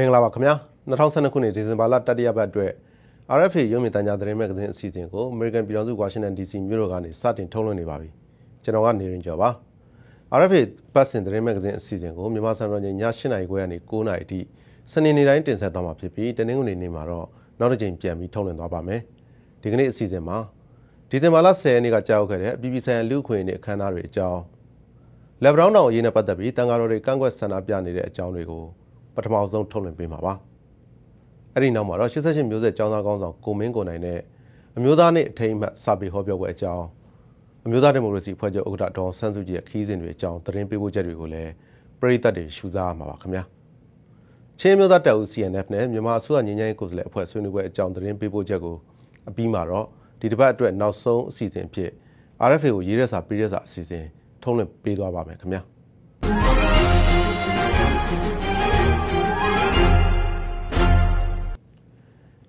မင်္ဂလာပါခင်ဗျာ2012ခုနှစ်ဒီဇင်ဘာလတတိယပတ်အတွက် RFA ရုပ်မြင်သံကြားသတင်းမဂ္ဂဇင်းအစီအစဉ်ကို American ပြည်ထောင်စု Washington DC မြို့တော်ကနေစတင်ထုတ်လွှင့်နေပါပြီကျွန်တော်ကနေရင်ကျော်ပါ RFA ပတ်စင်သတင်းမဂ္ဂဇင်းအစီအစဉ်ကိုမြန်မာစံတော်ချိန်ည8:00နာရီခွဲကနေ9:00နာရီအထိစနေနေ့တိုင်းတင်ဆက်သွားမှာဖြစ်ပြီးတနင်္ဂနွေနေ့မှာတော့နောက်တစ်ကြိမ်ပြန်ပြီးထုတ်လွှင့်သွားပါမယ်ဒီကနေ့အစီအစဉ်မှာဒီဇင်ဘာလ10ရက်နေ့ကကြာရောက်ခဲ့တဲ့အပြည်ပြည်ဆိုင်ရာလူ့အခွင့်အရေးအခမ်းအနားတွေအကြောင်းလက်ဘရောင်းတောင်အရေးနဲ့ပတ်သက်ပြီးတန်ဃာတော်တွေကန့်ကွက်ဆန္ဒပြနေတဲ့အကြောင်းတွေကို ပထမဆုံးထုတ်လွှင့်ပေးမှာပါအဲ့ဒီနောက်မှာတော့88မျိုးဆက်ចောင်းသားကောင်းဆောင်ကိုမင်းကိုနိုင်နဲ့အမျိုးသားနေ့အထိမ်းအမှတ်စာပေဟောပြောပွဲအကြောင်းအမျိုးသားဒီမိုကရေစီဖွဲ့ချုပ်ဥက္ကဋ္ဌဒေါ်ဆန်းစုကြည်ရဲ့ခီးစဉ်တွေအကြောင်းသတင်းပေးပို့ချက်တွေကိုလည်းပြည်သက်တွေရှုစားမှာပါခင်ဗျာချင်းမျိုးသားတပ်ဦး CNF နဲ့မြန်မာအစိုးရငြိမ်းချမ်းရေးကိုယ်စားလှယ်အဖွဲ့ဆွေးနွေးပွဲအကြောင်းသတင်းပေးပို့ချက်ကိုအပြီးမှာတော့ဒီတစ်ပတ်အတွက်နောက်ဆုံးအစီအစဉ်ဖြစ် RFA ကိုရေးရက်စာပေးရက်စာအစီအစဉ်ထုံးလွှင့်ပေးသွားပါမယ်ခင်ဗျာ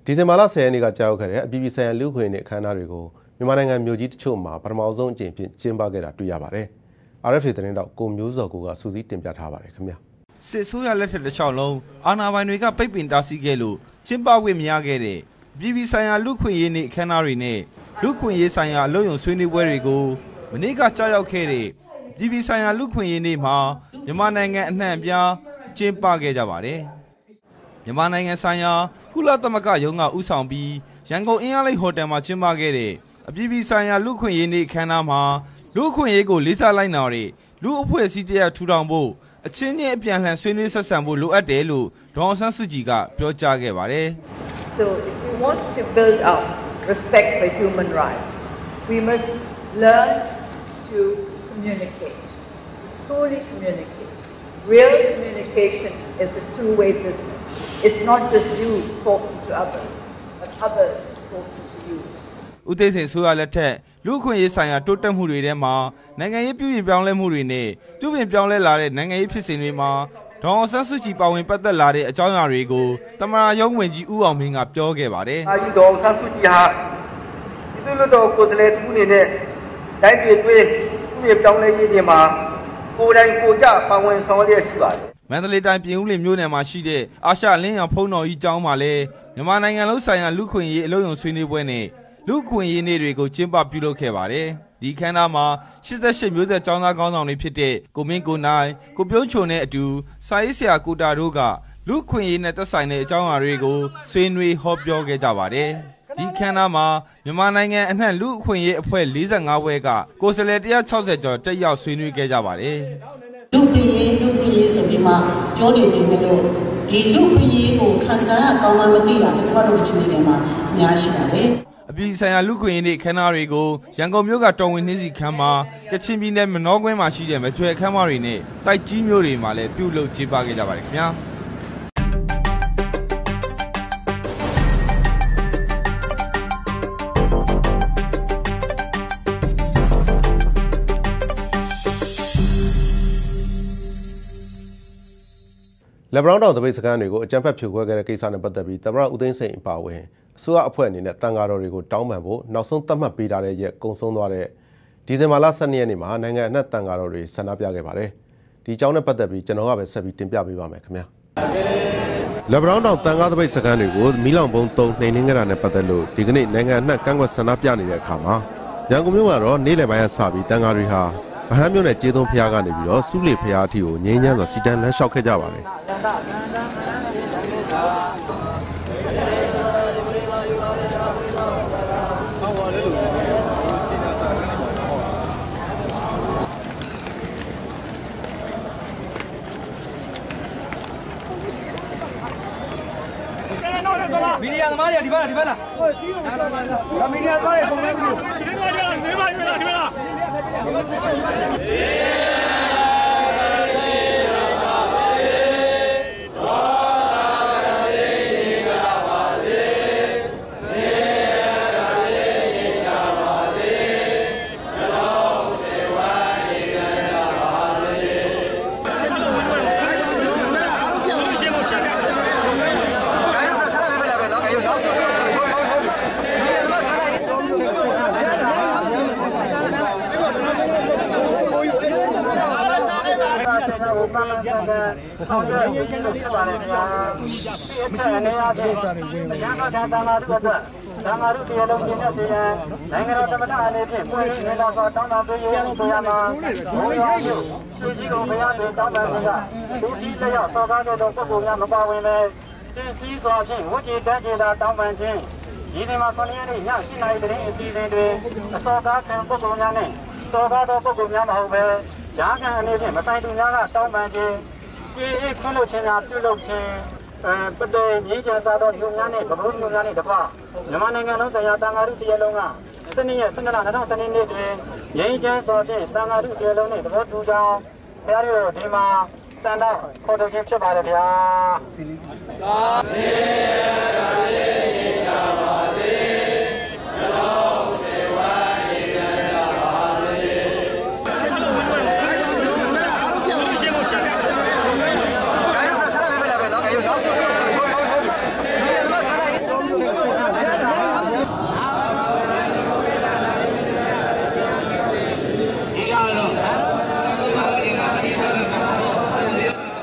ဒီဇင်ဘာလ10ရက်နေ့ကကြာရောက်ခဲ့တဲ့အပြည်ပြည်ဆိုင်ရာလူ့ခွင့်ရေးအခမ်းအနားတွေကိုမြန်မာနိုင်ငံမြို့ကြီးတချို့မှာပထမဆုံးအကြိမ်ဖြင့်ကျင်းပခဲ့တာတွေ့ရပါတယ်။ RFA သတင်းတောက်ကိုမျိုးစောကိုကစူးစီးတင်ပြထားပါတယ်ခင်ဗျာ။စစ်ဆိုးရလက်ထက်တစ်လျှောက်လုံးအာဏာပိုင်တွေကပိတ်ပင်တားဆီးခဲ့လို့ကျင်းပခွင့်မရခဲ့တဲ့ပြည်ပြည်ဆိုင်ရာလူ့ခွင့်ရေးနေ့အခမ်းအနားတွေနဲ့လူ့ခွင့်ရေးဆိုင်ရာအလုပ်ရုံဆွေးနွေးပွဲတွေကိုမနေ့ကကြားရောက်ခဲ့တဲ့ပြည်ပြည်ဆိုင်ရာလူ့ခွင့်ရေးနေ့မှာမြန်မာနိုင်ငံအနှံ့အပြားကျင်းပခဲ့ကြပါတယ် မြန်မာနိုင်ငံဆိုင်ရာကုလသမဂ္ဂရုံးကဦးဆောင်ပြီးရန်ကုန်အင်းအားလိတ်ဟိုတယ်မှာကျင်းပခဲ့တဲ့အပြည်ပြည်ဆိုင်ရာလူ့ခွင့်ရေးနေ့အခမ်းအနားမှာလူ့ခွင့်ရေးကိုလေးစားလိုက်နာတဲ့လူ့အဖွဲ့အစည်းတရားထူထောင်ဖို့အချင်းချင်းအပြန်လှန်ဆွေးနွေးဆက်ဆံဖို့လိုအပ်တယ်လို့ဒေါအောင်ဆန်းစုကြည်ကပြောကြားခဲ့ပါတယ် So if we want to build up respect for human rights we must learn to communicate truly communicate real communication is a two-way business it's not just you talking to others but others talking to you ဦးသိန်းစိန်ဆိုရလက်ထက်လူခွင့်ရေးဆိုင်ရာတိုးတက်မှုတွေထဲမှာနိုင်ငံရေးပြုပြင်ပြောင်းလဲမှုတွေနဲ့ပြုပြင်ပြောင်းလဲလာတဲ့နိုင်ငံရေးဖြစ်စဉ်တွေမှာဒေါအောင်ဆန်းစုကြည်ပါဝင်ပတ်သက်လာတဲ့အကြောင်းအရာတွေကိုတမန်ရုံးဝင်ကြီးဦးအောင်မင်းကပြောခဲ့ပါတယ်။အာကြီးဒေါအောင်ဆန်းစုကြည်ဟာဒီလိုတော့ကိုယ်စားလှယ်သူအနေနဲ့တိုင်းပြည်တွင်းပြုပြင်ပြောင်းလဲရေးတွေမှာကိုယ်တိုင်ကိုကြပါဝင်ဆောင်ရွက်ရှိပါတယ် မန္တလေးတိုင်းပြင်ဦးလွင်မြို့နယ်မှာရှိတဲ့အာရှလင်းရံဖုံတော်ကြီးကျောင်းမှာလည်းမြန်မာနိုင်ငံလုံးဆိုင်ရာလူခွင့်ရေးအလုံးစုံဆွေးနွေးပွဲနဲ့လူခွင့်ရေးနေ့တွေကိုကျင်းပပြုလုပ်ခဲ့ပါတယ်။ဒီခမ်းနားမှာ88မျိုးဆက်ကျောင်းသားကောင်းဆောင်တွေဖြစ်တဲ့ကိုမင်းကိုနိုင်ကိုပြုံးချုံနဲ့အတူစာရေးဆရာကိုတာတို့ကလူခွင့်ရေးနဲ့သက်ဆိုင်တဲ့အကြောင်းအရာတွေကိုဆွေးနွေးဟောပြောခဲ့ကြပါတယ်။ဒီခမ်းနားမှာမြန်မာနိုင်ငံအနှံ့လူအခွင့်ရေးအဖွဲ့45ဘွဲကကိုယ်စားလှယ်160ကျော်တက်ရောက်ဆွေးနွေးခဲ့ကြပါတယ်။ လူခွင့်ရေးလူခွင့်ရေးဆိုပြီးမှပြောနေပြီမဲ့လို့ဒီလူခွင့်ရေးကိုခံစားရကောင်းမှမသိတာလေကျွန်တော်တို့ချင်းနေမှာအများရှိပါတယ်။အပြည်ဆိုင်ရာလူခွင့်ရေးနေ့ခမ်းနားတွေကိုရန်ကုန်မြို့ကတော်ဝင်နှင်းစီခမ်းမှာကချင်ပြည်နယ်မနောကွင်းမှာရှိတဲ့မချွေခမ်းမတွေနဲ့တိုက်ကြီးမျိုးတွေမှာလည်းပြုလုပ်ကျင်းပခဲ့ကြပါတယ်ခင်ဗျာ လက်ဘရောင်းတောင်တပိတ်စကန်တွေကိုအကြမ်းဖက်ဖြိုခွဲခဲ့တဲ့ကိစ္စနဲ့ပတ်သက်ပြီးသမ္မတဦးသိန်းစိန်အပါအဝင်အစိုးရအဖွဲ့အနေနဲ့တန်ဃာတော်တွေကိုတောင်းပန်ဖို့နောက်ဆုံးသတ်မှတ်ပေးထားတဲ့ရက်ကုံဆုံးသွားတဲ့ဒီဇင်ဘာလ12ရက်နေ့မှာနိုင်ငံအနှံ့တန်ဃာတော်တွေဆန္ဒပြခဲ့ပါတယ်။ဒီအကြောင်းနဲ့ပတ်သက်ပြီးကျွန်တော်ကပဲဆက်ပြီးတင်ပြပေးပါမယ်ခင်ဗျာ။လက်ဘရောင်းတောင်တန်ဃာသပိတ်စခန်းတွေကိုမီလောင်ဘုံသုံးနှိမ်နှင်းကြတာနဲ့ပတ်သက်လို့ဒီကနေ့နိုင်ငံအနှံ့ကန့်ကွက်ဆန္ဒပြနေတဲ့အခါမှာရန်ကုန်မြို့ကတော့နေ့လယ်ပိုင်းကစပြီးတန်ဃာတွေဟာ ဗဟန်းမြို့နယ်ကျေးသွန်းဖျားကနေပြီးတော့စုလေဖျားအထိကိုငြိမ်းချမ်းစွာစီတန်းလမ်းလျှောက်ခဲ့ကြပါတယ်မီဒီယာသမားတွေကဒီဘက်လားဒီဘက်လားဟုတ်စီးတော့မီဒီယာသမားတွေပုံမှန်ပြီးဒီဘက်လားဒီဘက်လားဒီဘက်လားဒီ ဘ ဆောင်ရွက်ရည်ရည်လို့ဖြစ်ပါတယ်ဗျာဒီအထက်အနေအချင်းတရားကသာသနာ့အတွက်သံဃာ့တရားလုံးကျင့်တဲ့စီရင်နိုင်ငံတော်သမ္မတအနေဖြင့်ပွင့်လင်းနေတာဆိုတောင်းတပေးရဆိုရမှာဘုရားမျိုးရွှေကြီးကိုဘုရားတွေတောင်းပန်ခြင်းကဒုတိယလျောက်သောကားတဲ့ပုဂ္ဂိုလ်များမပါဝင်ပဲတင်စည်းစွာဖြင့်ဝကြည်တတ်ကြတာတောင်းပန်ခြင်းဒီနေ့မှာခொနည်းနေ့ည7:00နာရီတည်းအစီအစဉ်တွင်အစောကားခံပုဂ္ဂိုလ်များနဲ့စောကားသောပုဂ္ဂိုလ်များမဟုတ်ပဲရာခံအနေဖြင့်မဆိုင်သူများကတောင်းပန်ခြင်း ကြေးခွင့်လို့ခြင်းများပြုလုပ်ခြင်းအဲပတေမြေချစာတော်လူများနဲ့ဗဘုံလူများနဲ့တကွမြန်မာနိုင်ငံလုံးဆိုင်ရာတန်ဃာရုတရားလုံးကစနေရက်စနေလ2020နေ့တွင်ငြိမ်းချမ်းစွာဖြင့်တန်ဃာရုတရားလုံးနဲ့သဘောတူကြောင်းဘုရားတို့ဒီမှာစံတော့ခေါ်ထုတ်ခြင်းဖြစ်ပါတယ်ဗျာစီလီပါ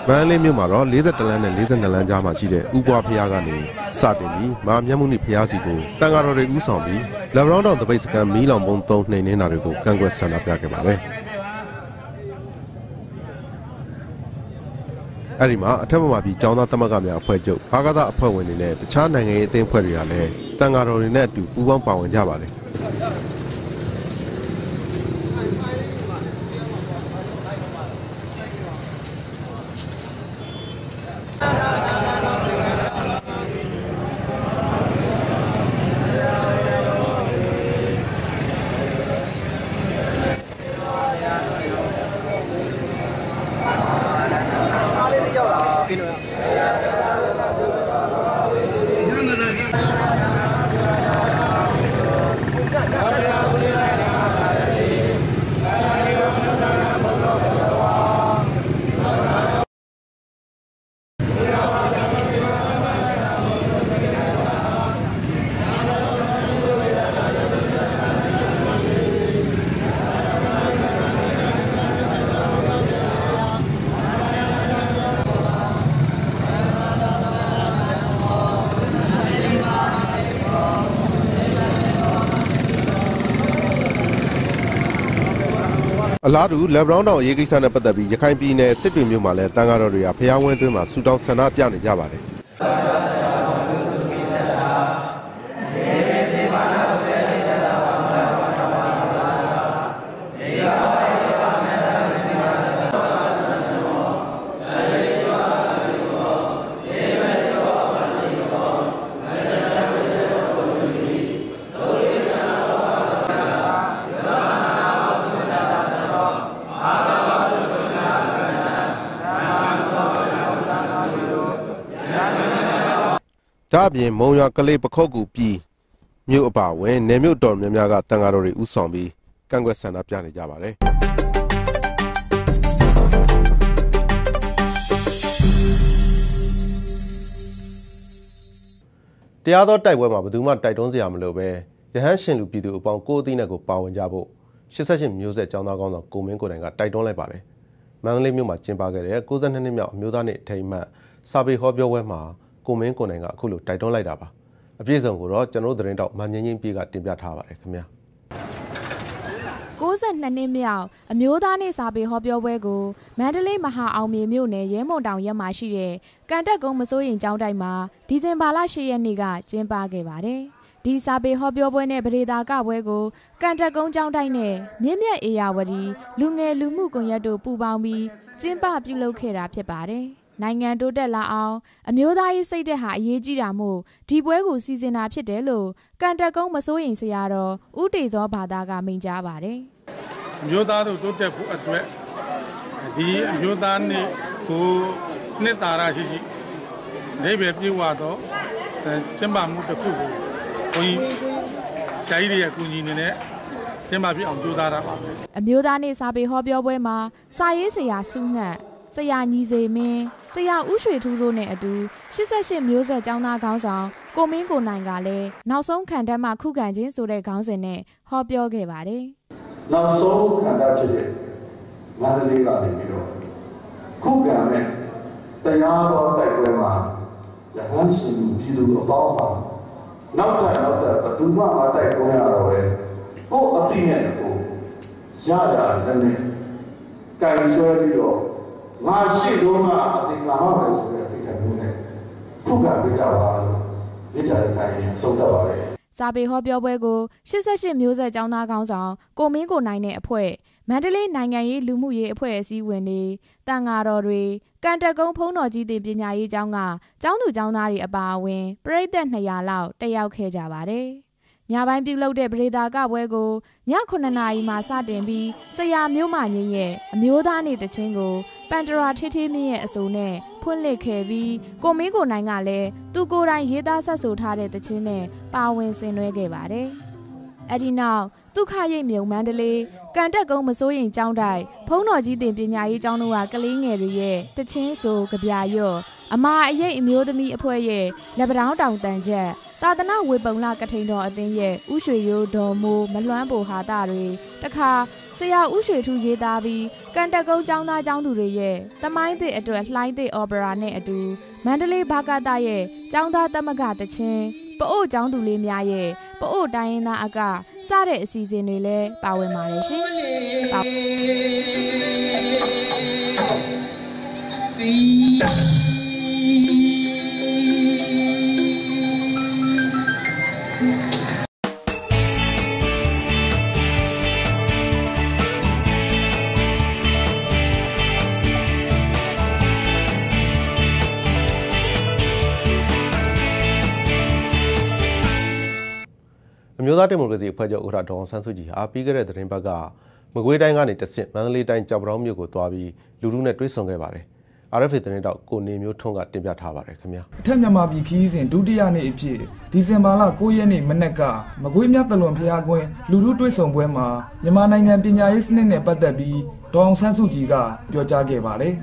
မန္တလေးမြို့မှာတော့42လမ်းနဲ့42လမ်းကြားမှာရှိတဲ့ဥပွားဖျားကနေစတင်ပြီးမာမြတ်မှုနိဖျားစီကိုတန်ဃာတော်တွေဥဆောင်ပြီးလက်ဗရောင်းတောင်တပိတ်စကန်မီးလောင်ပုံသုံးနှိမ်နှင်းတာတွေကိုကန့်ကွက်ဆန္ဒပြခဲ့ပါတယ်။အဲ့ဒီမှာအထက်မှာပြီးចောင်းသားသမဂ္ဂများအဖွဲ့ချုပ်ဘာကသအဖွဲ့ဝင်တွေနဲ့တခြားနိုင်ငံရေးအသင်းအဖွဲ့တွေကလည်းတန်ဃာတော်တွေနဲ့အတူပူးပေါင်းပါဝင်ကြပါတယ်။ အလားတူလက်ဘရောင်းတောင်အရေးကိစ္စနဲ့ပတ်သက်ပြီးရခိုင်ပြည်နယ်စစ်တွေမြို့မှာလည်းတန်ဃာတော်တွေကဖျားဝင်းတွင်းမှာဆူတောင်းဆန္ဒပြနေကြပါတယ် ဒါအပြင်မုံရွာကလေးပခုတ်ကူပြည်မြို့အပါအဝင်နယ်မြို့တော်များများကတန်ဃာတော်တွေဥဆောင်ပြီးကန့်ကွက်ဆန္ဒပြနေကြပါတယ်တရားသောတိုက်ပွဲမှာဘယ်သူမှတိုက်တွန်းစရာမလိုပဲရဟန်းရှင်လူပြည်သူအပေါင်းကိုယ်အသိနဲ့ကိုပါဝင်ကြဖို့88မျိုးဆက်ចောင်းသားကောင်းဆောင်ကိုမင်းကိုတိုင်ကတိုက်တွန်းလိုက်ပါတယ်မန္တလေးမြို့မှာကျင်းပခဲ့တဲ့62နှစ်မြောက်အမျိုးသားနေ့အထိမ်းအမှတ်စာပေဟောပြောပွဲမှာ ကိုမင်းကိုနိုင်ကအခုလိုတိုက်တွန်းလိုက်တာပါအပြည့်စုံကိုတော့ကျွန်တော်သတင်းတောက်မငင်းချင်းပြေကတင်ပြထားပါတယ်ခင်ဗျာ62နှစ်မြောက်အမျိုးသားနေ့စာပေဟောပြောပွဲကိုမန္တလေးမဟာအောင်မြေမြို့နယ်ရဲမွန်တောင်ရပ်မှာရှိတဲ့ကန်တက်ကုန်းမစိုးရင်ကျောင်းတိုက်မှာဒီဇင်ဘာလ10ရက်နေ့ကကျင်းပခဲ့ပါတယ်။ဒီစာပေဟောပြောပွဲနဲ့ပရိသာကပွဲကိုကန်တက်ကုန်းကျောင်းတိုက်နဲ့မြင့်မြတ်အေယာဝတီလူငယ်လူမှုကွန်ရက်တို့ပူးပေါင်းပြီးကျင်းပပြုလုပ်ခဲ့တာဖြစ်ပါတယ်။ နိုင်ငံတိုးတက်လာအောင် အမျိုးသားရေးစိတ်ဓာတ်ဟာ အရေးကြီးတာမို့ ဒီပွဲကို စီစဉ်တာဖြစ်တယ်လို့ ကန်တက်ကုန်း မစိုးရင်ဆရာတော် ဦးတေဇောဘာသာကမိန့်ကြားပါတယ်။မျိုးသားတို့ တိုးတက်ဖို့အတွက် ဒီအမျိုးသားနေ့ကို နှစ်သာရရှိရှိနေပဲပြေဝတော့ကျင်းပမှုတစ်ခုကို ဘုန်းကြီးဆရာကြီးတွေရဲ့ကူညီနေနဲ့ ကျင်းပပြအောင် ကြိုးစားတာပါပဲ အမျိုးသားနေ့ စာပေဟောပြောပွဲမှာ စာရေးဆရာစုငတ် ဆရာညီစေမင်းဆရာဦးရွှေထူးတို့နဲ့အတူ88မျိုးဆက်ចောင်းသားခေါင်းဆောင်ကိုမင်းကိုနိုင်ကလည်းနောက်ဆုံးခံတမ်းမှခုခံခြင်းဆိုတဲ့ခေါင်းစဉ်နဲ့ဟောပြောခဲ့ပါတယ်နောက်ဆုံးခန္ဓာဖြစ်တဲ့မန္တလေးကနေပြီးတော့ခုခံမဲ့တရားတော်တိုက်ပွဲမှာရဟန်းရှင်ပြည်သူအပေါင်းပါနောက်ထပ်နောက်ထပ်ဘယ်သူမှမတိုက်ပွဲရတော့ပဲကိုယ်အတိနဲ့ကိုရရတဲ့နဲ့ကြိုင်ဆွဲပြီးတော့ ငါရှိတော့မှအတိကာမပဲဆိုတဲ့စိတ်ဓာတ်မျိုးနဲ့ခုခံပြကြပါလို့ဒီတိုင်းတိုင်းဆုံးသတ်ပါလေစာပေဟောပြောပွဲကို88မျိုးဆက်ចောင်းသားခေါင်းဆောင်ကိုမင်းကိုနိုင်တဲ့အဖွဲ့မန္တလေးနိုင်ငံရေးလူမှုရေးအဖွဲ့အစည်းဝင်တွေတန်ဃာတော်တွေကန်တက်ကုန်းဖုံးတော်ကြီးတင်ပညာရေးကျောင်းကကျောင်းသူကျောင်းသားတွေအပါအဝင်ပရိသတ်200လောက်တက်ရောက်ခဲ့ကြပါတယ်။ ညပိုင်းပြုလုပ်တဲ့ပရိသတ်ကပွဲကိုည9နာရီမှစတင်ပြီးဆရာမျိုးမငင်းရဲ့အမျိုးသားနေ့တခြင်းကိုပန်တရာထေးထေးမင်းရဲ့အဆိုနဲ့ဖွင့်လှစ်ခဲ့ပြီးကိုမင်းကိုနိုင်ကလည်းသူကိုယ်တိုင်ရေးသားဆက်ဆိုထားတဲ့တခြင်းနဲ့ပါဝင်ဆင်နွှဲခဲ့ပါတယ်။အဲ့ဒီနောက်ဒုက္ခရိပ်မြုံမန္တလေးကန်တက်ကုန်းမစိုးရင်ကျောင်းတိုက်ဖုံးတော်ကြီးတင်ပညာရေးကျောင်းတို့ကကလေးငယ်တွေရဲ့တချင်းဆိုကြပြရွတ်အမာအရိပ်အမျိုးသမီးအဖွဲ့ရဲ့လက်ပတောင်းတောင်တန်ချက် သာသနာဝေပုံလကထိန်တော်အသင်းရဲ့ဥရွှေရိုးတော်မိုးမလွမ်းပိုဟာတာတွေတခါဆရာဥရွှေထူရေးသားပြီးကန်တက်ကုန်းကျောင်းသားကျောင်းသူတွေရဲ့တမိုင်းသစ်အတွက်လှိုင်းသစ်အော်ပရာနဲ့အတူမန္တလေးဘာကတာရဲ့ကျောင်းသားသမဂ္ဂတချင်းပအို့ကျောင်းသူလေးများရဲ့ပအို့တိုင်းရင်းသားအကစတဲ့အစီအစဉ်တွေလည်းပါဝင်ပါတယ်ရှင်။ပါ အမျိုးသားဒီမိုကရေစီအဖွဲ့ချုပ်ဥက္ကဋ္ဌဒေါအောင်ဆန်းစုကြည်ဟာပြီးခဲ့တဲ့သတင်းပတ်ကမကွေးတိုင်းကနေတဆင့်မန္တလေးတိုင်းကြောက်ပတောင်းမြို့ကိုသွားပြီးလူထုနဲ့တွေ့ဆုံခဲ့ပါတယ်။ RFA သတင်းတောက်ကိုနေမျိုးထွန်းကတင်ပြထားပါတယ်ခင်ဗျာအထက်မြန်မာပြည်ခီးစဉ်ဒုတိယနေ့အဖြစ်ဒီဇင်ဘာလ9ရက်နေ့မနက်ကမကွေးမြသလွန်ဖျားကွင်းလူထုတွေ့ဆုံပွဲမှာမြန်မာနိုင်ငံပညာရေးစနစ်နဲ့ပတ်သက်ပြီးဒေါအောင်ဆန်းစုကြည်ကပြောကြားခဲ့ပါတယ်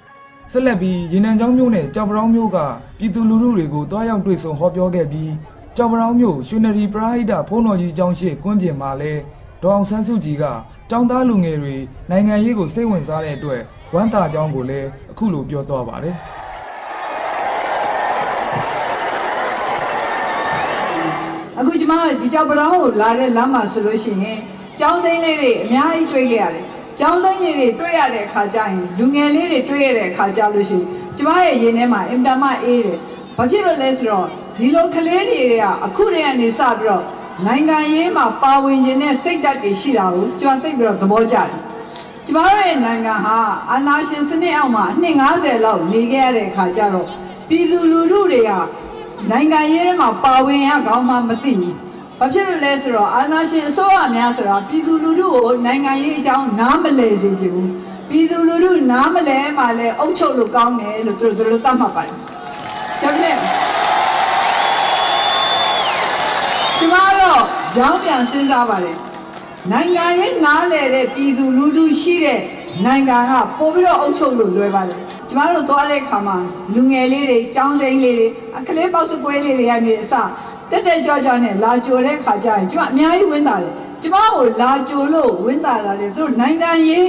။ဆက်လက်ပြီးရေနံချောင်းမြို့နယ်ကြောက်ပတောင်းမြို့ကပြည်သူလူထုတွေကိုတွားရောက်တွေ့ဆုံဟောပြောခဲ့ပြီး ကြောက်ပတောင်းမြို့ရွှေနရီပရာဟိတဖုံးတော်ကြီးကျောင်းရှိကွင်းပြင်မှာလဲဒေါအောင်ဆန်းစုကြည်ကចောင်းသားလူငယ်တွေနိုင်ငံရေးကိုစိတ်ဝင်စားတဲ့အတွက်ဝမ်းသာကြောင်းကိုလည်းအခုလိုပြောသွားပါတယ်။အခုကျမတို့ဒီကြောက်ပတောင်းကိုလာတဲ့လမ်းမှာဆိုလို့ရှိရင်ကျောင်းစိမ်းလေးတွေအများကြီးတွေ့ခဲ့ရတယ်။ကျောင်းစိမ်းလေးတွေတွေ့ရတဲ့အခါကျရင်လူငယ်လေးတွေတွေ့ရတဲ့အခါကျလို့ရှိရင်ကျမရဲ့ရင်ထဲမှာအင်တာမအေးတယ်။ ဘာဖြစ်လို့လဲဆိုတော့ဒီလိုကလေးတွေကအခုတည်းကနေစပြီးတော့နိုင်ငံရေးမှာပါဝင်ခြင်းနဲ့စိတ်ဓာတ်တွေရှိတာကိုကျွန်တော်သိပြီးတော့သဘောကျတယ်။ကျမတို့ရဲ့နိုင်ငံဟာအာဏာရှင်စနစ်အောက်မှာအနှစ်90လောက်နေခဲ့ရတဲ့အခါကျတော့ပြည်သူလူထုတွေကနိုင်ငံရေးထဲမှာပါဝင်ရကောင်းမှမသိဘူး။ဘာဖြစ်လို့လဲဆိုတော့အာဏာရှင်အစိုးရများဆိုတာပြည်သူလူထုကိုနိုင်ငံရေးအကြောင်းနားမလည်စေချင်ဘူး။ပြည်သူလူထုနားမလဲမှလည်းအုပ်ချုပ်လို့ကောင်းတယ်လို့သူတို့တို့သတ်မှတ်ပါတယ်။ ဒါပေမဲ့ကျမတော့ကြောင်းပြန်စဉ်းစားပါတယ်။နိုင်ငံရေးနားလည်တဲ့ပြည်သူလူထုရှိတဲ့နိုင်ငံကပို့ပြီးတော့အုပ်ချုပ်လို့လွယ်ပါတယ်။ကျမတို့သွားတဲ့အခါမှာလူငယ်လေးတွေចောင်းစိမ်းလေးတွေအကလေးပေါက်စကွဲလေးတွေကနေအစတက်တက်ကြွကြွနဲ့လာကြိုတဲ့ခါကျရင်ကျမအများကြီးဝင်းတာတယ်။ကျမကိုလာကြိုလို့ဝင်းတာတာလေသူတို့နိုင်ငံရေး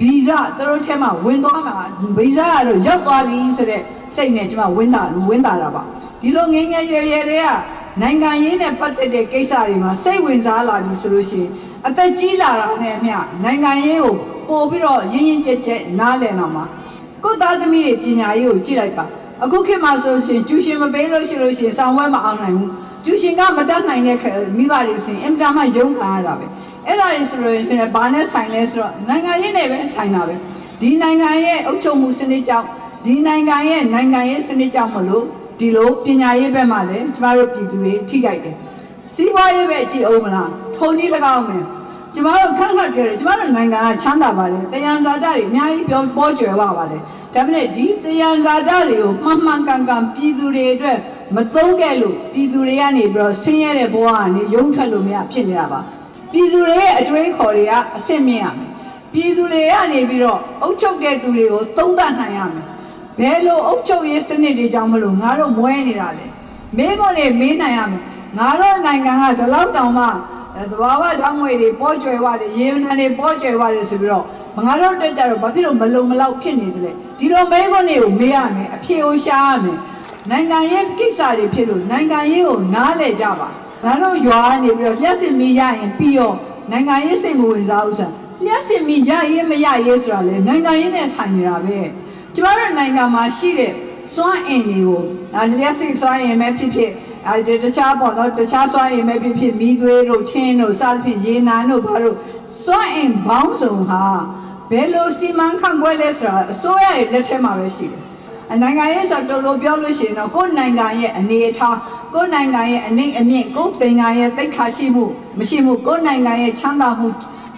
ဗီဇသူတို့ထဲမှာဝင်သွားမှာဗီဇကတော့ရောက်သွားပြီဆိုတဲ့စိတ်နဲ့ကျမဝင်းတာဝင်းတာတာပါဒီလိုငငယ်ရွယ်ရွယ်တွေကနိုင်ငံရေးနဲ့ပတ်သက်တဲ့ကိစ္စတွေမှာစိတ်ဝင်စားလာပြီဆိုလို့ရှိရင်အသက်ကြီးလာတာနဲ့အမျှနိုင်ငံရေးကိုပို့ပြီးတော့ရင်းရင်းကြက်ကြက်နားလည်တော့မှာကိုယ့်သားသမီးတွေပညာရေးကိုကြည့်လိုက်ပါအခုခေတ်မှာဆိုရှင်ကျူရှင်မပေးလို့ရှိလို့ရှိရင်ဆောင်းဝဲမအောင်နိုင်ဘူးကျူရှင်ကမတတ်နိုင်တဲ့မိဘတွေဆိုရင်အင်တာမယုံခံရတာပဲ အဲ့ဒါတွေဆိုလို့ရှိရင်ဘာနဲ့ဆိုင်လဲဆိုတော့နိုင်ငံရေးနဲ့ပဲဆိုင်တာပဲဒီနိုင်ငံရဲ့အုပ်ချုပ်မှုစနစ်ကြောင့်ဒီနိုင်ငံရဲ့နိုင်ငံရေးစနစ်ကြောင့်မလို့ဒီလိုပညာရေးဘက်မှာလည်းကျမတို့ပြည်သူတွေထိခိုက်တယ်စီးပွားရေးပဲကြည့်အောင်မလားထုံကြီး၎င်းမယ်ကျမတို့ခန့်ခန့်ပြောတယ်ကျမတို့နိုင်ငံကချမ်းသာပါတယ်တယံဇာတတွေအများကြီးပြောပေါ်ကျွယ်ဝပါတယ်ဒါပေမဲ့ဒီတယံဇာတတွေကိုမှန်မှန်ကန်ကန်ပြည်သူတွေအတွက်မသုံးခဲ့လို့ပြည်သူတွေကနေပြီးတော့ဆင်းရဲတဲ့ဘဝကနေရုန်းထွက်လို့မရဖြစ်နေတာပါ ပြည်သူတွေရဲ့အတွေးခေါ်တွေကအစ်စ်မြင့်ရမယ်ပြည်သူတွေကနေပြီးတော့အုပ်ချုပ်တဲ့သူတွေကိုသုံးသပ်နိုင်ရမယ်ဘယ်လိုအုပ်ချုပ်ရေးစနစ်တွေကြောင့်မလို့ငါတို့မွဲနေတာလဲမင်းတို့နေမေးနိုင်ရမယ်ငါတို့နိုင်ငံကဒီလောက်တောင်မှသဘာဝဓာတ်ငွေတွေပေါ်ကျွယ်ဝတယ်ရေနံတွေပေါ်ကျွယ်ဝတယ်ဆိုပြီးတော့ငါတို့တက်ကြတော့ဘာဖြစ်လို့မလုံမလောက်ဖြစ်နေတယ်လဲဒီလိုမဲခွန်းတွေကိုမေးရမယ်အဖြေကိုရှားရမယ်နိုင်ငံရေးကိစ္စတွေဖြစ်လို့နိုင်ငံရေးကိုနားလည်ကြပါ ငါတို့ရွာကနေပြီးတော့လျှက်စစ်မီရရင်ပြီးရောနိုင်ငံရေးစိတ်မဝင်စားဘူးဆိုလျှက်စစ်မီရရေးမရရေးဆိုတာလေနိုင်ငံရေးနဲ့ဆိုင်နေတာပဲကျမတို့နိုင်ငံမှာရှိတဲ့စွမ်းအင်တွေကိုလျှက်စစ်စွမ်းအင်ပဲဖြစ်ဖြစ်အဲဒီတခြားပေါ့နော်တခြားစွမ်းအင်ပဲဖြစ်ဖြစ်မီးသွေးတို့ချင်းတို့စသဖြင့်ရေနံတို့ဘာတို့စွမ်းအင်ဘောင်းစုံဟာဘယ်လိုစီမံခန့်ခွဲလဲဆိုတာအစိုးရရဲ့လက်ထဲမှာပဲရှိတယ်။အနိုင်ငံရေးဆိုတော်တော်ပြောလို့ရှိရင်တော့ကိုယ်နိုင်ငံရဲ့အနေအထား ကိုယ်နိုင်ငံရဲ့အနေအမြင့်ကိုယ်နိုင်ငံရဲ့သိက္ခာရှိမှုမရှိမှုကိုယ်နိုင်ငံရဲ့ချမ်းသာမှု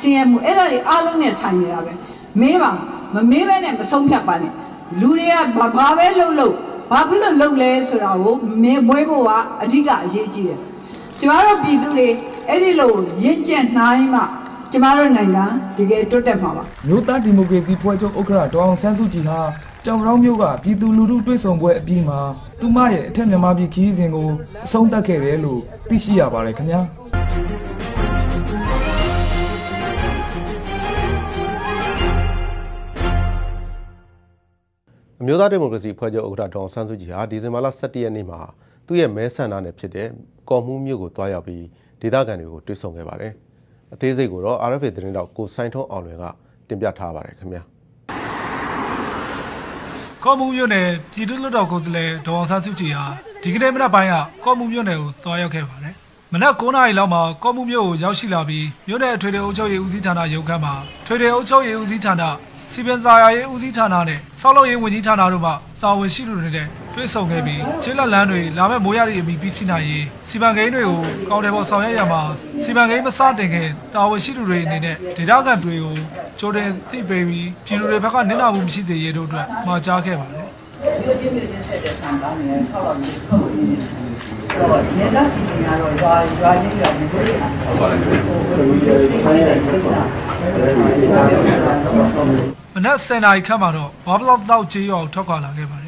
စင်ရမှုအဲ့ဒါတွေအားလုံးနဲ့ဆိုင်နေတာပဲ။မေးပါမမေးဘဲနဲ့မဆုံးဖြတ်ပါနဲ့။လူတွေကဘာဘာပဲလုပ်လို့ဘာဖြစ်လို့လုပ်လဲဆိုတာကိုမေးမွေးဖို့ကအဓိကအရေးကြီးတယ်။ကျမတို့ပြည်သူတွေအဲ့ဒီလိုရင့်ကျက်နှိုင်းမှကျမတို့နိုင်ငံတကယ်တိုးတက်မှာပါမြို့သားဒီမိုကရေစီဖွဲ့ချုပ်ဥက္ကဋ္ဌဒေါအောင်ဆန်းစုကြည်ဟာကြောင်ရောင်းမြို့ကပြည်သူလူထုတွေ့ဆုံပွဲအပြီးမှာ သူမရဲ့အထက်မြန်မာပြည်ခီးစဉ်ကိုအဆုံးသတ်ခဲ့တယ်လို့သိရှိရပါတယ်ခင်ဗျာအမျိုးသားဒီမိုကရေစီအဖွဲ့ချုပ်ဥက္ကဋ္ဌဒေါအောင်ဆန်းစုကြည်ဟာဒီဇင်ဘာလ17ရက်နေ့မှာသူ့ရဲ့မဲဆန္ဒနယ်ဖြစ်တဲ့ကော်မှုမြို့ကိုတွားရောက်ပြီးဒေသခံတွေကိုတွေ့ဆုံခဲ့ပါတယ်။အသေးစိတ်ကိုတော့ RFA သတင်းတောက်ကိုစိုင်းထုံးအောင်လွင်ကတင်ပြထားပါတယ်ခင်ဗျာ ကော်မူမြို့နယ်ပြည်သူ့လွှတ်တော်ကိုယ်စားလှယ်ဒေါ်အောင်ဆန်းစုကြည်ဟာဒီကနေ့မနက်ပိုင်းကကော်မူမြို့နယ်ကိုသွားရောက်ခဲ့ပါတယ်။မနက်9နာရီလောက်မှာကော်မူမြို့ကိုရောက်ရှိလာပြီးမြို့နယ်အထွေထွေအုပ်ချုပ်ရေးဦးစီးဌာနရုံးခန်းမှာထွေထွေအုပ်ချုပ်ရေးဦးစီးဌာနစီပင်သာယာရေးဦးစီးဌာနနဲ့ဆောက်လုပ်ရေးဝန်ကြီးဌာနတို့မှတာဝန်ရှိသူတွေနဲ့ တွေ့ဆုံခဲ့ပြီးကျေးလက်လန်းတွေလာမဲ့မိုးရည်အမိပြီးစီးနိုင်ရေးစီမံကိန်းတွေကိုကောင်းတယ်ပေါ်ဆောင်ရွက်ရမှာစီမံကိန်းမစတင်ခင်တာဝန်ရှိသူတွေအနေနဲ့ဒေသခံတွေကိုကြိုတင်သိပေးပြီးပြည်သူတွေဘက်ကနစ်နာမှုမရှိသေးရေးတို့အတွက်မှာကြားခဲ့ပါတယ်မြို့ချင်းမြို့ချင်းဆက်တဲ့ဆံကောင်းနေတဲ့ဆောက်လောက်ကြီးထုတ်နေတယ်ဆိုတော့နေသားစီစဉ်ရတော့ရွာရွာချင်းရွာချင်းတွေဟုတ်ပါဘူးဟိုဆိုင်ရတဲ့ကိစ္စမနက်10နာရီခန့်မှာတော့ဘာဘလောက်တောက်ကြေးရောထွက်ခွာလာခဲ့ပါတယ်။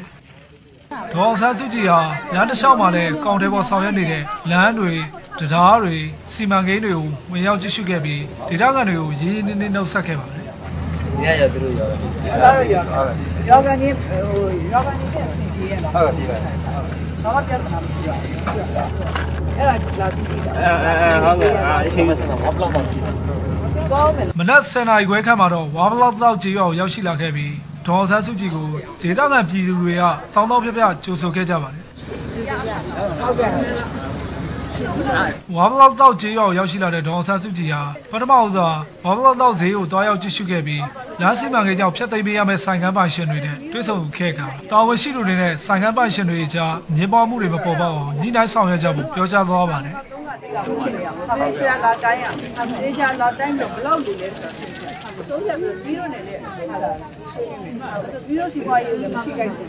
ဒေါ်အောင်ဆန်းစုကြည်ဟာလမ်းတစ်လျှောက်မှာလည်းကောင်တယ်ပေါ်ဆောင်ရွက်နေတဲ့လမ်းတွေတရားတွေစီမံကိန်းတွေကိုဝင်ရောက်ကြည့်ရှုခဲ့ပြီးဒေသခံတွေကိုရင်းရင်းနှီးနှီးနှုတ်ဆက်ခဲ့ပါတယ်ဒီရရသူတို့ရောအဲ့ဒါရောယောဂန်ကြီးဟိုယောဂန်ကြီးတဲ့စီကြီးရလားဟုတ်ကဲ့ပါတော့ပြဿနာမရှိပါဘူးအဲ့ဒါလာပြီးပြီအဲအဲဟုတ်ကဲ့အားအချိန်မစတော့ဘလောက်တော့ရှိတယ်ကောင်းတယ်။မနက်10နာရီခွဲခန့်မှာတော့ဝါဘလောက်တောက်ကြေးရောရောက်ရှိလာခဲ့ပြီး ဒေါ်အောင်ဆန်းစုကြည်ကိုဒေသခံပြည်သူတွေကတောင်းတောင်းပြပြကြိုဆိုခဲ့ကြပါတယ်ဟုတ်ကဲ့။ဝါဘလောက်တောက်ကြေးရောရောက်ရှိလာတဲ့ဒေါ်အောင်ဆန်းစုကြည်ဟာပထမဦးစွာဝါဘလောက်တောက်ဈေးကိုတွားရောက်ကြည့်ရှုခဲ့ပြီးလမ်းစီမံကိန်းကြောင့်ဖျက်သိမ်းပေးရမယ့်ဆိုင်ကန်းပိုင်ရှင်တွေနဲ့တွေ့ဆုံခဲ့ကတာဝန်ရှိသူတွေနဲ့ဆိုင်ကန်းပိုင်ရှင်တွေကြားညင်ပေါမှုတွေမပေါ်ပေါက်အောင်ညှိနှိုင်းဆောင်ရွက်ကြဖို့ပြောကြားသွားပါတယ်။သေချာလာတိုင်းอ่ะသေချာလာတိုင်းတော့ဘလောက်လူလဲဆိုတော့သုံးချက်ဆိုပြီးတော့နေလေဟာလာဆို ပြီးတော့စီပွားရေးလည်းမရှိကြဘူး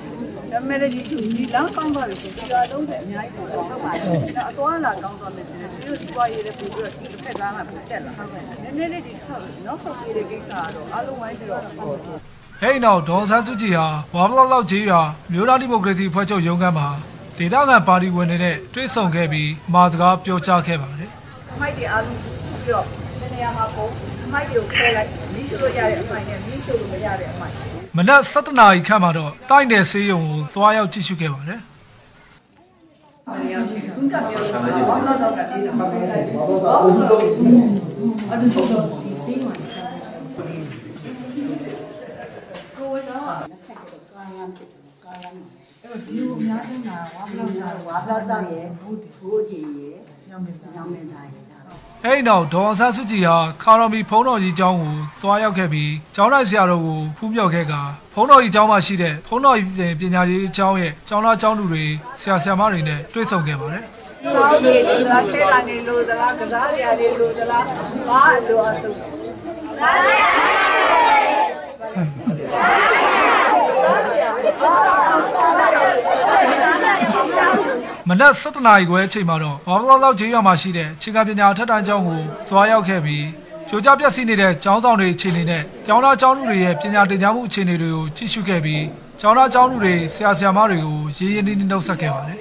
ဒါပေမဲ့ဒီဒီလမ်းကောင်းသွားပြီဆိုဒီတော့လုံးတဲ့အများကြီးပေါ့ဟုတ်ပါတယ်အသွားလာကောင်းသွားမယ်ဆိုရင်ပြီးတော့စီပွားရေးလည်းပြီးတော့ဒီတစ်ဖက်ကမှပြတ်လာဟုတ်ကဲ့နည်းနည်းလေးဒီဆောက်နောက်ဆောက်ရေးတဲ့ကိစ္စကတော့အလုံးဝိုင်းပြီးတော့ဟဲ့နောက်ဒေါ်ဆန်းစုကြည်ဟာဝါဘလောက်လောက်ကြီးရွာမြို့သားဒီမိုကရေစီဖွဲ့ချုပ်ရုံးခန်းမှာဒေသခံပါတီဝင်တွေနဲ့တွေ့ဆုံခဲ့ပြီးမာစကားပြောကြားခဲ့ပါတယ်မိုက်တွေအားလုံးပြီးတော့ဒီနေရာမှာပုံ မိုက်တွေကိုခဲလိုက်မီးရှို့လို့ရတဲ့အမိုက်နဲ့မီးရှို့လို့မရတဲ့အမိုက်။မနက်7နာရီခန့်မှာတော့တိုက်နယ်ဆေးရုံကိုသွားရောက်ကြည့်ရှုခဲ့ပါတယ် kun ka mi o wa na da ka ti na ba ba a du so di si wa ko wa na ka yan ka yan အဲ့ဒီကိုအများကြီးနာဝါဘလောက်ဝါဘလောက်တော့ရဲ့ဘိုးဘိုးကြီးရဲ့ညောင်မင်းညောင်မင်းသားရဲ့။ အဲ့ဒီနောက်ဒေါ်ဆန်းစုကြည်ဟာခါတော်မီဖုံးတော်ကြီးကျောင်းကိုသွားရောက်ခဲ့ပြီးကျောင်းလိုက်ဆရာတော်ကိုဖူးမြော်ခဲ့ကဖုံးတော်ကြီးကျောင်းမှာရှိတဲ့ဖုံးတော်ကြီးပညာရေးကျောင်းရဲ့ကျောင်းသားကျောင်းသူတွေဆရာဆရာမတွေနဲ့တွေ့ဆုံခဲ့ပါတယ်။စောင်းနေလို့လားခဲတာနေလို့လားကစားရနေလို့လားဘာလို့အဆု မနက်7:00နာရီခွဲအချိန်မှာတော့ဘာဘလောက်လောက်ကျေးရွာမှာရှိတဲ့ခြေကပညာအထက်တန်းကျောင်းကိုသွားရောက်ခဲ့ပြီးကြိုးကြပြက်စီးနေတဲ့ကျောင်းဆောင်တွေအခြေအနေနဲ့ကျောင်းသားကျောင်းသူတွေရဲ့ပညာသင်ကြားမှုအခြေအနေတွေကိုကြည့်ရှုခဲ့ပြီးကျောင်းသားကျောင်းသူတွေဆရာဆရာမတွေကိုရေးရင်းနှီးနှီးနှုတ်ဆက်ခဲ့ပါတယ်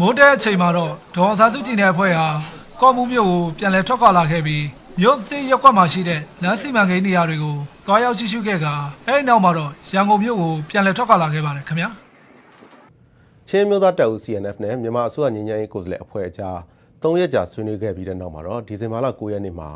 မိုးတဲ့အချိန်မှာတော့ဒေါ်အောင်ဆန်းစုကြည်နဲ့အဖွဲ့ဟာကော့မှုမြို့ကိုပြန်လည်ထွက်ခွာလာခဲ့ပြီး မြို့သစ်ရက်ကွက်မှာရှိတဲ့လမ်းစီမံကိန်းနေရာတွေကိုသွားရောက်ကြည့်ရှုခဲ့ကအဲဒီနောက်မှာတော့ရန်ကုန်မြို့ကိုပြန်လည်ထွက်ခွာလာခဲ့ပါတယ်ခင်ဗျာချင်းမျိုးသားတပ်ဦး CNF နဲ့မြန်မာအစိုးရငြိမ်းချမ်းရေးကိုယ်စားလှယ်အဖွဲ့အကြား၃ရက်ကြာဆွေးနွေးခဲ့ပြီးတဲ့နောက်မှာတော့ဒီဇင်ဘာလ9ရက်နေ့မှာ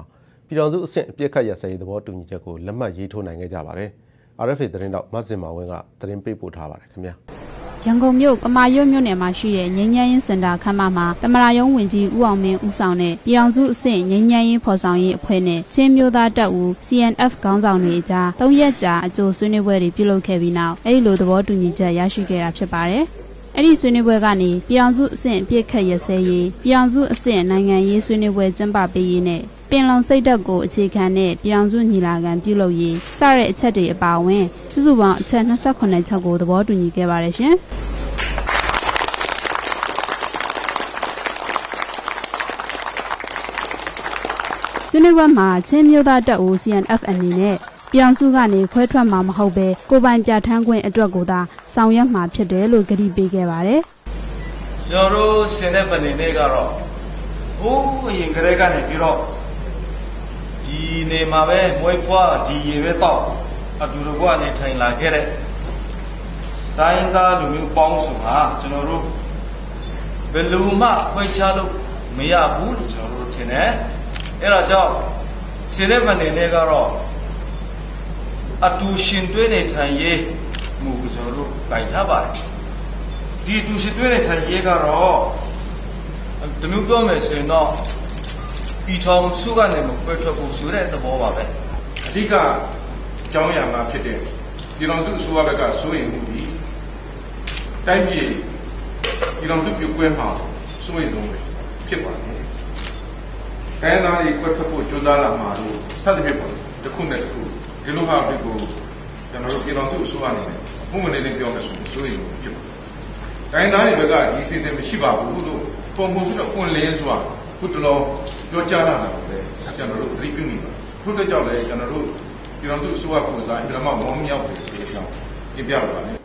ပြည်တော်စုအဆင့်အပြစ်ခတ်ရစရေးသဘောတူညီချက်ကိုလက်မှတ်ရေးထိုးနိုင်ခဲ့ကြပါတယ်။ RFA သတင်းတောက်မတ်စင်မာဝင်းကသတင်းပေးပို့ထားပါတယ်ခင်ဗျာ။ ရန်ကုန်မြို့ကမာရွတ်မြို့နယ်မှာရှိတဲ့ငញ្ញမ်းရင်စင်တာခမ်းမမှာတမရာယုံဝင်ကြီးဦးအောင်မင်းဦးဆောင်တဲ့ပြည်အောင်စုအဆင့်ငញ្ញမ်းရင်ဖော်ဆောင်ရေးအဖွဲ့နဲ့ချင်းမျိုးသားတပ်ဦး CNF ခေါင်းဆောင်တွေအကြား၃ရက်ကြာအကြိုဆွေးနွေးပွဲတွေပြုလုပ်ခဲ့ပြီးနောက်အဲဒီလိုသဘောတူညီချက်ရရှိခဲ့တာဖြစ်ပါတယ်။အဲ့ဒီဆွေးနွေးပွဲကနေပြည်အောင်စုအဆင့်အပြစ်ခတ်ရစဲရေးပြည်အောင်စုအဆင့်နိုင်ငံရေးဆွေးနွေးပွဲကျင်းပပေးရေးနဲ့ ပင်လုံစိတ်ဓာတ်ကိုအခြေခံတဲ့ပြည်အောင်စုညီလာခံပြုလုပ်ရေးစတဲ့အချက်တွေအပါအဝင်စုစုပေါင်းအချက်28ချက်ကိုသဘောတူညီခဲ့ပါတယ်ရှင်။ဆွေးနွေးပွဲမှာချင်းမျိုးသားတပ်ဦး CNF အနေနဲ့ပြောင်စုကနေခွဲထွက်မှာမဟုတ်ပဲကိုပိုင်ပြဋ္ဌာန်းခွင့်အတွက်ကိုသာဆောင်ရွက်မှာဖြစ်တယ်လို့ကတိပေးခဲ့ပါတယ်။ကျွန်တော်တို့ CNF အနေနဲ့ကတော့ဟိုးအရင်ကတည်းကနေပြီးတော့ ဒီနေမှာပဲမွေးဖွားဒီရေပဲတော့အတူတူကနေထိုင်လာခဲ့တဲ့တိုင်းသားလူမျိုးပေါင်းစုဟာကျွန်တော်တို့ဘယ်လိုမှခွဲခြားလို့မရဘူးလို့ကျွန်တော်တို့ထင်တယ်။အဲ့ဒါကြောင့်စေတဲ့ဗန်နေနဲ့ကတော့အတူရှင်တွဲနေထိုင်ရေးမူကျွန်တော်တို့ကြိုင်ထားပါတယ်ဒီအတူရှင်တွဲနေထိုင်ရေးကတော့တမျိုးပြောမယ်ဆိုရင်တော့ ပြည်ထောင်စုကနေမခွဲထွက်ဖို့ဆိုတဲ့သဘောပါပဲအဓိကအကြောင်းအရာမှာဖြစ်တဲ့ပြည်ထောင်စုအစိုးရဘက်ကစိုးရိမ်မှုပြီးတိုင်းပြည်ပြည်ထောင်စုပြုတ်ကွဲမှာစိုးရိမ်ဆုံးပဲဖြစ်ပါတယ်တိုင်းသားတွေကွက်ထွက်ဖို့ကြိုးစားလာမှာလို့စသဖြင့်ပေါ့တစ်ခုနဲ့တစ်ခုဒီလိုဟာဒီကိုကျွန်တော်တို့ပြည်တော်စုအစိုးရအနေနဲ့မှုမနေနဲ့ပြောမယ်ဆိုရင်စိုးရိမ်လို့ဖြစ်ပါတယ်။တိုင်းသားတွေဘက်ကဒီစီစဉ်မရှိပါဘူးလို့ပုံမှုပြီးတော့ပွင့်လင်းစွာခုတလော ပြောကြားလာတာပဲကျွန်တော်တို့သတိပြုမိပါထို့တဲ့ကြောင့်လည်းကျွန်တော်တို့ပြည်တော်စုအစိုးရပုံစံအပြမမောင်းမြောက်တယ်ဆိုတဲ့အကြောင်းပြပြပါမယ်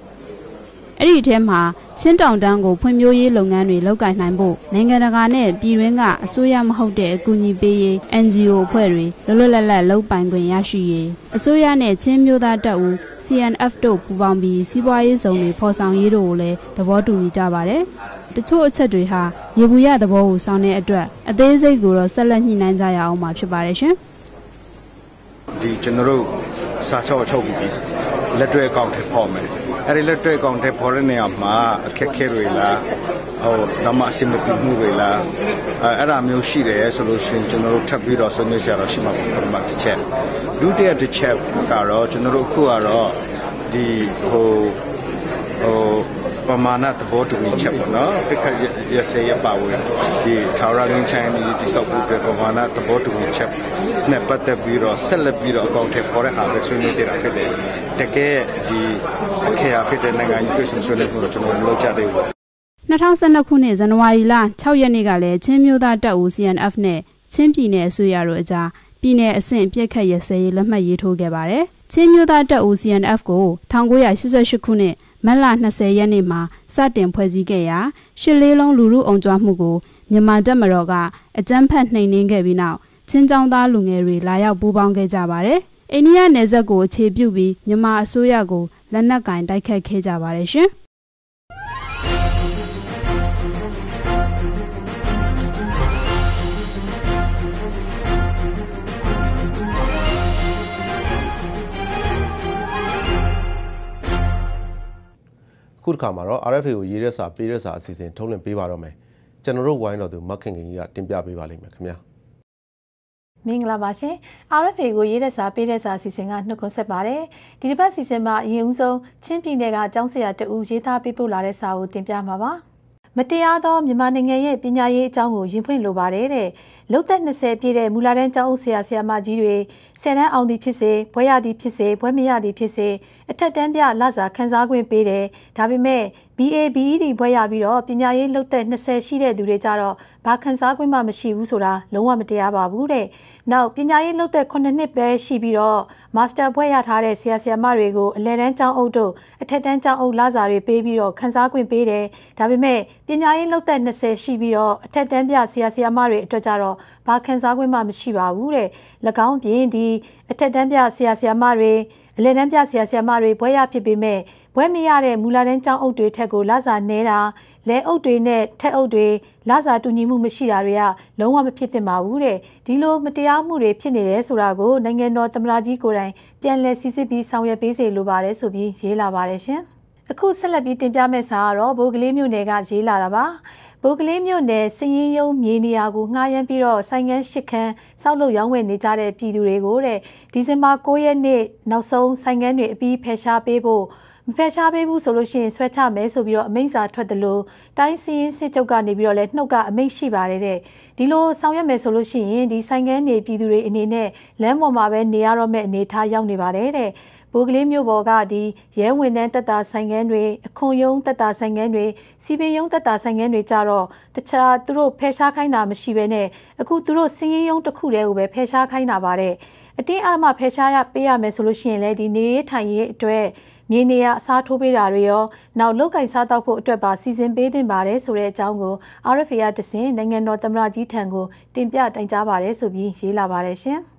အဲ့ဒီထဲမှာချင်းတောင်တန်းကိုဖွံ့ဖြိုးရေးလုပ်ငန်းတွေလုပ်ကိုင်နိုင်ဖို့နိုင်ငံတကာနဲ့ပြည်တွင်းကအစိုးရမဟုတ်တဲ့အကူအညီပေးရေး NGO အဖွဲ့တွေလွတ်လွတ်လပ်လပ်လုပ်ပိုင်ခွင့်ရရှိရေးအစိုးရနဲ့ချင်းမျိုးသားတပ်ဦး CNF တို့ပူးပေါင်းပြီးစီးပွားရေးစုံတွေဖော်ဆောင်ရေးတို့ကိုလည်းသဘောတူညီကြပါတယ်။ တချို့အချက်တွေဟာရေဘူးရသဘောကိုဆောင်တဲ့အတွက်အသေးစိတ်ကိုတော့ဆက်လက်ညှိနှိုင်းကြရအောင်မှာဖြစ်ပါတယ်ရှင်။ဒီကျွန်တော်တို့စာချုပ်ချုပ်ပြီးလက်တွေ့အကောင့်ထဲပေါ်မယ်အဲ့ဒီလက်တွေ့ကောင်တဲ့ပေါ်ရနေမှာအခက်ခဲတွေလားဟိုတော့မအစမပြမှုတွေလားအဲ့ဒါမျိုးရှိတယ်ဆိုလို့ရှိရင်ကျွန်တော်တို့ထပ်ပြီးတော့ဆွေးနွေးကြရတော့ရှိမှာပထမတစ်ချက်ဒုတိယတစ်ချက်ကတော့ကျွန်တော်တို့အခုကတော့ဒီဟိုဟို ပမာဏသဘောတူညီချက်ပေါ့နော်ပြခရစေရပါဝင်ဒီထာဝရငင်းချိုင်းဒီတိစောက်ဖို့ပမာဏသဘောတူညီချက်နဲ့ပတ်သက်ပြီးတော့ဆက်လက်ပြီးတော့အကောင့်ထဲပေါ်တဲ့ဟာပဲဆွေးနွေးကြတာဖြစ်တယ်တကယ်ဒီအခရာဖြစ်တဲ့နိုင်ငံကြီးတွေ့ဆုံဆွေးနွေးမှုတော့ကျွန်တော်မလုပ်ကြသေးဘူး2012ခုနှစ်ဇန်နဝါရီလ6ရက်နေ့ကလည်းချင်းမျိုးသားတပ်ဦး CNF နဲ့ချင်းပြည်နယ်အစိုးရတို့အကြားပြည်내အဆင့်ပြက်ခတ်ရစဲရေးလက်မှတ်ရေးထိုးခဲ့ပါတယ်။ချင်းမျိုးသားတပ်ဦး CNF ကို1988ခုနှစ် မတ်လ20ရက်နေ့မှာစတင်ဖွဲ့စည်းခဲ့ရာရှစ်လေးလုံးလူမှုအုံကြွမှုကိုမြန်မာတပ်မတော်ကအကြမ်းဖက်နှိမ်နင်းခဲ့ပြီးနောက်ချင်းချောင်းသားလူငယ်တွေလာရောက်ပူးပေါင်းခဲ့ကြပါတယ်။အိန္ဒိယနယ်စပ်ကိုအခြေပြုပြီးမြန်မာအစိုးရကိုလက်နက်ကင်တိုက်ခတ်ခဲ့ကြပါတယ်ရှင်။ ခုတစ်ခါမှာတော့ RFA ကိုရေးတဲ့စာပေးတဲ့စာအစီအစဉ်ထုတ်လွှင့်ပေးပါတော့မယ်ကျွန်တော်တို့ဝိုင်းတော်သူမခင်ခင်ကြီးကတင်ပြပေးပါလိမ့်မယ်ခင်ဗျာမင်္ဂလာပါရှင် RFA ကိုရေးတဲ့စာပေးတဲ့စာအစီအစဉ်ကနှုတ်ခွန်းဆက်ပါတယ်ဒီတစ်ပတ်အစီအစဉ်မှာအရင်ဦးဆုံးချင်းပြည်နယ်ကအကြောင်းဆရာတဦးရေးသားပေးပို့လာတဲ့စာကိုတင်ပြမှာပါမတရားသောမြန်မာနိုင်ငံရဲ့ပညာရေးအကြောင်းကိုရင်ဖွင့်လိုပါတယ်တဲ့ လုတ်သက်20ပြည့်တဲ့မူလာတန်းကျောင်းအုပ်ဆရာဆရာမကြီးတွေဆယ်တန်းအောင်သည်ဖြစ်စေဘွဲရသည်ဖြစ်စေဘွဲမရသည်ဖြစ်စေအထက်တန်းပြလစာခန်းစားခွင့်ပေးတယ်ဒါပေမဲ့ BA BED ဘွဲရပြီးတော့ပညာရေးလုပ်သက်20ရှိတဲ့သူတွေကြတော့ဘာခန်းစားခွင့်မှမရှိဘူးဆိုတာလုံးဝမတရားပါဘူးတဲ့။နောက်ပညာရေးလုပ်သက်9နှစ်ပဲရှိပြီးတော့မာစတာဘွဲရထားတဲ့ဆရာဆရာမတွေကိုအလဲတန်းကျောင်းအုပ်တို့အထက်တန်းကျောင်းအုပ်လစာတွေပေးပြီးတော့ခန်းစားခွင့်ပေးတယ်။ဒါပေမဲ့ပညာရေးလုပ်သက်20ရှိပြီးတော့အထက်တန်းပြဆရာဆရာမတွေအတွက်ကြတော့ဘာခန်းစားခွင့်မှမရှိပါဘူးတဲ့။၎င်းပြင်ဒီအထက်တန်းပြဆရာဆရာမတွေအလဲတန်းပြဆရာဆရာမတွေဘွဲရဖြစ်ပေမဲ့ဘွဲမရတဲ့မူလာတန်းကျောင်းအုပ်တွေထက်ကိုလစာနေတာလဲအုပ်တွေနဲ့ထက်အုပ်တွေလစာတူညီမှုမရှိတာတွေကလုံးဝမဖြစ်သင့်ပါဘူးတဲ့ဒီလိုမတရားမှုတွေဖြစ်နေတယ်ဆိုတာကိုနိုင်ငံတော်သမ္မတကြီးကိုယ်တိုင်ပြန်လည်စစ်စစ်ပြီးဆောင်ရွက်ပေးစေလိုပါတယ်ဆိုပြီးရေးလာပါတယ်ရှင်အခုဆက်လက်ပြီးတင်ပြမယ့်စာကတော့ဘိုးကလေးမျိုးနယ်ကရေးလာတာပါ ဘိုးကလေးမြို့နယ်စည်ရင်ယုံမြေနေရာကိုငှားရမ်းပြီးတော့ဆိုင်ငန်းရှစ်ခန်းစောက်လုပ်ရောင်းဝယ်နေကြတဲ့ပြည်သူတွေကိုတဲ့ဒီဇင်ဘာ9ရက်နေ့နောက်ဆုံးဆိုင်ငန်းတွေအပြီးဖယ်ရှားပေးဖို့မဖယ်ရှားပေးဘူးဆိုလို့ရှိရင်ဆွဲချမယ်ဆိုပြီးတော့အမိန့်စာထွက်တယ်လို့တိုင်းစည်းစစ်ချုပ်ကနေပြီးတော့လည်းနှုတ်ကအမိန့်ရှိပါတယ်တဲ့ဒီလိုဆောင်ရွက်မယ်ဆိုလို့ရှိရင်ဒီဆိုင်ကန်းနေပြည်သူတွေအနေနဲ့လမ်းပေါ်မှာပဲနေရတော့မယ့်အနေအထားရောက်နေပါတယ်တဲ့ ဘိုးကလေးမျိုးပေါ်ကဒီရဲဝင်တန်းတက်တာဆိုင်ကန်းတွေအခွန်ယုံတက်တာဆိုင်ကန်းတွေစီပင်ယုံတက်တာဆိုင်ကန်းတွေကြတော့တခြားသူတို့ဖယ်ရှားခိုင်းတာမရှိဘဲနဲ့အခုသူတို့စင်းရင်ယုံတစ်ခုတည်းကိုပဲဖယ်ရှားခိုင်းတာပါတဲ့အတင်းအဓမ္မဖယ်ရှားရပေးရမယ်ဆိုလို့ရှိရင်လည်းဒီနေရေးထိုင်ရေးအတွက်မြေနေရအစားထိုးပေးတာတွေရောနောက်လောက်ကင်စားတောက်ဖို့အတွက်ပါစီစဉ်ပေးတင်ပါတယ်ဆိုတဲ့အကြောင်းကို RFA ရတစင်နိုင်ငံတော်သမ္မတကြီးထံကိုတင်ပြတိုင်ကြားပါတယ်ဆိုပြီးရေးလာပါတယ်ရှင်။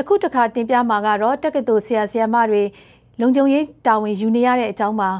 အခုတစ်ခါတင်ပြမှာကတော့တက္ကသိုလ်ဆရာဆရာမတွေလုံခြုံရေးတာဝန်ယူနေရတဲ့အကြောင်းပါ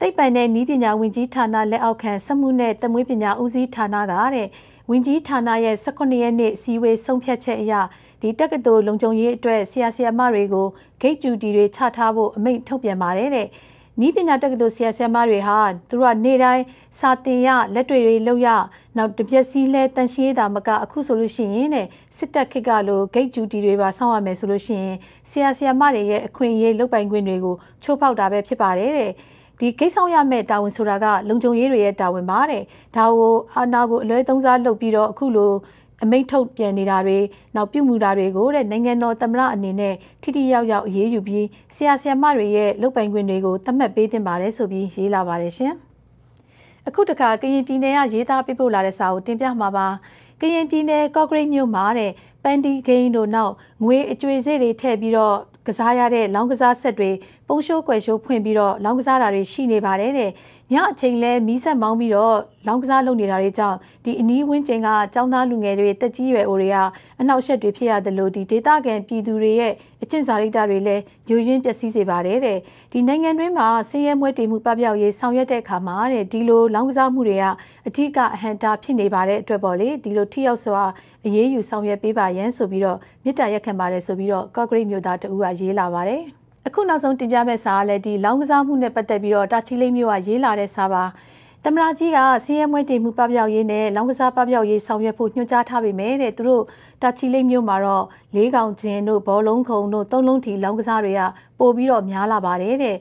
သိပ္ပံနဲ့ဤပညာဝင်ကြီးဌာနလက်အောက်ခံစက်မှုနဲ့တမွေးပညာဦးစီးဌာနကတဲ့ဝင်ကြီးဌာနရဲ့18ရက်နေ့စီဝေးဆုံးဖြတ်ချက်အရဒီတက္ကသိုလ်လုံခြုံရေးအတွက်ဆရာဆရာမတွေကိုဂိတ်ကျူတီတွေချထားဖို့အမိန့်ထုတ်ပြန်ပါတယ်တဲ့။ ဤပညာတက္ကသိုလ်ဆရာဆရာမတွေဟာသူတို့ကနေ့တိုင်းစာသင်ရလက်တွေတွေလုပ်ရနောက်တပြက်စီးလဲတန်ရှင်းတာမကအခုဆိုလို့ရှိရင်တဲ့စစ်တပ်ခေတ်ကလိုဂိတ်ကျူတီတွေပါစောင့်ရမယ်ဆိုလို့ရှိရင်ဆရာဆရာမတွေရဲ့အခွင့်အရေးလုပ်ပိုင်ခွင့်တွေကိုချိုးဖောက်တာပဲဖြစ်ပါတယ်တဲ့။ဒီကိစ္စဆောင်ရမယ့်တာဝန်ဆိုတာကလုံခြုံရေးတွေရဲ့တာဝန်ပါတဲ့ဒါကိုအာဏာကိုအလွဲသုံးစားလုပ်ပြီးတော့အခုလို အမိန့်ထုတ်ပြန်နေတာတွေနောက်ပြုမှုတာတွေကိုတဲ့နိုင်ငံတော်သမ္မတအနေနဲ့ထိထိရောက်ရောက်အရေးယူပြီးဆရာဆရာမတွေရဲ့လုပ်ပိုင်ခွင့်တွေကိုသတ်မှတ်ပေးတင်ပါတယ်ဆိုပြီးရေးလာပါတယ်ရှင်။အခုတခါကရင်ပြည်နယ်ကရေးသားပေးပို့လာတဲ့စာကိုတင်ပြမှာပါ။ကရင်ပြည်နယ်ကော့ဂရိတ်မြို့မှာတဲ့ပန်တီဂိမ်းတို့နောက်ငွေအကျွေစေးတွေထည့်ပြီးတော့ကစားရတဲ့လောင်းကစားဆက်တွေပုံရှိုးကွယ်ရှိုးဖွင့်ပြီးတော့လောင်းကစားတာတွေရှိနေပါတယ်တဲ့ ညအချိန်လဲမီးဆက်မောင်းပြီးတော့လောင်းကစားလုပ်နေတာတွေကြောင့်ဒီအနီးဝန်းကျင်ကចောင်းသားလူငယ်တွေတက်ကြီးရွယ်အိုတွေကအနောက်ရှက်တွေဖြစ်ရတယ်လို့ဒီဒေသခံပြည်သူတွေရဲ့အကျင့်စာရိတ္တတွေလည်းယိုယွင်းပျက်စီးစေပါတယ်တဲ့ဒီနိုင်ငံတွင်းမှာဆင်းရဲမွဲတေမှုပပျောက်ရေးဆောင်ရွက်တဲ့အခါမှာတဲ့ဒီလိုလောင်းကစားမှုတွေကအထူးကအဟံတာဖြစ်နေပါတဲ့အတွက်ပေါ့လေဒီလိုထိရောက်စွာအရေးယူဆောင်ရွက်ပေးပါရန်ဆိုပြီးတော့မြစ်တာရက်ခံပါတယ်ဆိုပြီးတော့ကော့ဂရိတ်မြို့သားတဦးကရေးလာပါတယ် အခုနောက်ဆုံးတင်ပြမယ့်စာကလည်းဒီလောင်းကစားမှုနဲ့ပတ်သက်ပြီးတော့တာချီလိတ်မြို့ကရေးလာတဲ့စာပါတမနာကြီးကစီးရဲမွဲတည်မှုပပျောက်ရေးနဲ့လောင်းကစားပပျောက်ရေးဆောင်ရွက်ဖို့ညွှန်ကြားထားပေမဲ့တဲ့သူတို့တာချီလိတ်မြို့မှာတော့လေးကောင်ကျင်းတို့ဘောလုံးခုံတို့သုံးလုံးထီလောင်းကစားတွေကပို့ပြီးတော့များလာပါတယ်တဲ့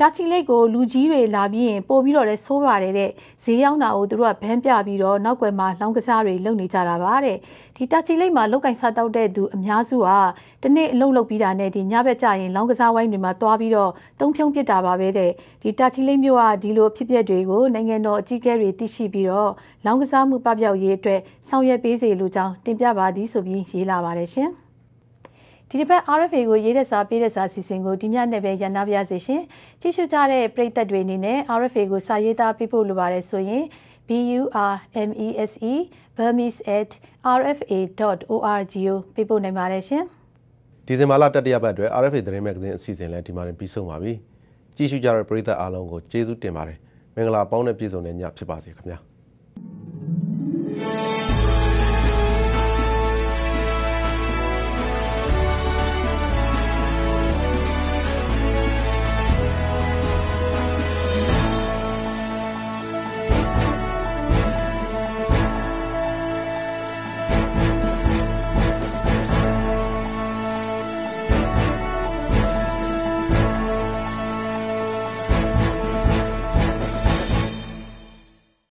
တာချီလိတ်ကိုလူကြီးတွေလာပြီးရင်ပို့ပြီးတော့လဲဆိုးပါတယ်တဲ့ဈေးရောက်တာကိုသူတို့ကဘန်းပြပြီးတော့နောက်ွယ်မှာလောင်းကစားတွေလုပ်နေကြတာပါတဲ့ ဒီတာချီလိတ်မှာလောက်ကင်စားတောက်တဲ့သူအများစုကတနေ့အလုပ်လုပ်ပြီးတာနဲ့ဒီညဘက်ကျရင်လောင်းကစားဝိုင်းတွေမှာတွားပြီးတော့တုံးဖြုံးပစ်တာပါပဲတဲ့ဒီတာချီလိတ်မြို့ကဒီလိုဖြစ်ပျက်တွေကိုနိုင်ငံတော်အကြီးအကဲတွေသိရှိပြီးတော့လောင်းကစားမှုပပျောက်ရေးအတွက်ဆောင်ရွက်ပေးစေလိုကြောင်းတင်ပြပါသည်ဆိုပြီးရေးလာပါတယ်ရှင်။ဒီတစ်ပတ် RFA ကိုရေးတဲ့စာပေးတဲ့စာစီစဉ်ကိုဒီညနဲ့ပဲရန်နာပြစေရှင်ကြည့်ရှုကြတဲ့ပရိသတ်တွေအနေနဲ့ RFA ကိုစာရေးသားပေးဖို့လိုပါတယ်ဆိုရင် BURMESE burmese@rfa.org ကိုပေးပို့နိုင်ပါတယ်ရှင်ဒီဇင်ဘာလတတိယပတ်အတွက် RFA သတင်းမဂ္ဂဇင်းအစီအစဉ်လည်းဒီမှာတင်ပြီးဆုံးပါပြီကြည့်ရှုကြတဲ့ပရိသတ်အားလုံးကိုကျေးဇူးတင်ပါတယ်မင်္ဂလာပေါင်းနဲ့ပြည့်စုံတဲ့ညဖြစ်ပါစေခင်ဗျာ